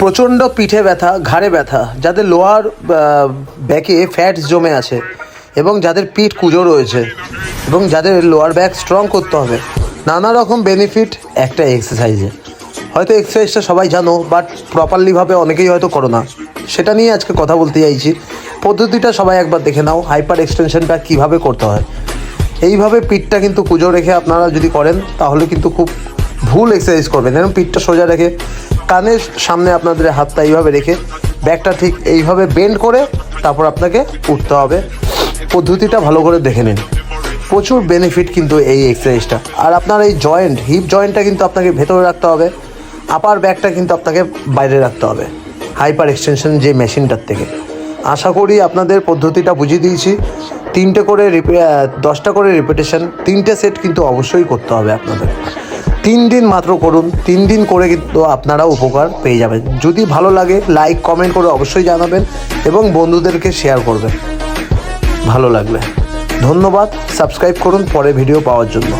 প্রচণ্ড পিঠে ব্যথা, ঘাড়ে ব্যথা, যাদের লোয়ার ব্যাকে ফ্যাটস জমে আছে এবং যাদের পিঠ কুজো রয়েছে এবং যাদের লোয়ার ব্যাক স্ট্রং করতে হবে। নানা রকম বেনিফিট একটা এক্সারসাইজে হয়তো এক্সারসাইজটা সবাই জানো বাট প্রপারলিভাবে অনেকেই হয়তো করো না। সেটা নিয়ে আজকে কথা বলতে চাইছি। পদ্ধতিটা সবাই একবার দেখে নাও হাইপার এক্সটেনশনটা কীভাবে করতে হয়। এইভাবে পিঠটা কিন্তু কুজো রেখে আপনারা যদি করেন, তাহলে কিন্তু খুব ভুল এক্সারসাইজ করবেন। যেমন পিঠটা সোজা রেখে কানের সামনে আপনাদের হাতটা এইভাবে রেখে ব্যাগটা ঠিক এইভাবে বেন্ড করে তারপর আপনাকে উঠতে হবে। পদ্ধতিটা ভালো করে দেখে নিন। প্রচুর বেনিফিট কিন্তু এই এক্সারসাইজটা আর আপনার এই জয়েন্ট হিপ জয়েন্টটা কিন্তু আপনাকে ভেতরে রাখতে হবে। আপার ব্যাগটা কিন্তু আপনাকে বাইরে রাখতে হবে। হাইপার এক্সটেনশন যে মেশিনটার থেকে। আশা করি আপনাদের পদ্ধতিটা বুঝিয়ে দিয়েছি। তিনটে করে রিপে- দশটা করে রিপিটেশন তিনটে সেট কিন্তু অবশ্যই করতে হবে আপনাদের। তিন দিন মাত্র করুন, তিন দিন করে কিন্তু আপনারা উপকার পেয়ে যাবেন। যদি ভালো লাগে লাইক কমেন্ট করে অবশ্যই জানাবেন এবং বন্ধুদেরকে শেয়ার করবেন। ভালো লাগবে ধন্যবাদ সাবস্ক্রাইব করুন, পরে ভিডিও পাওয়ার জন্য।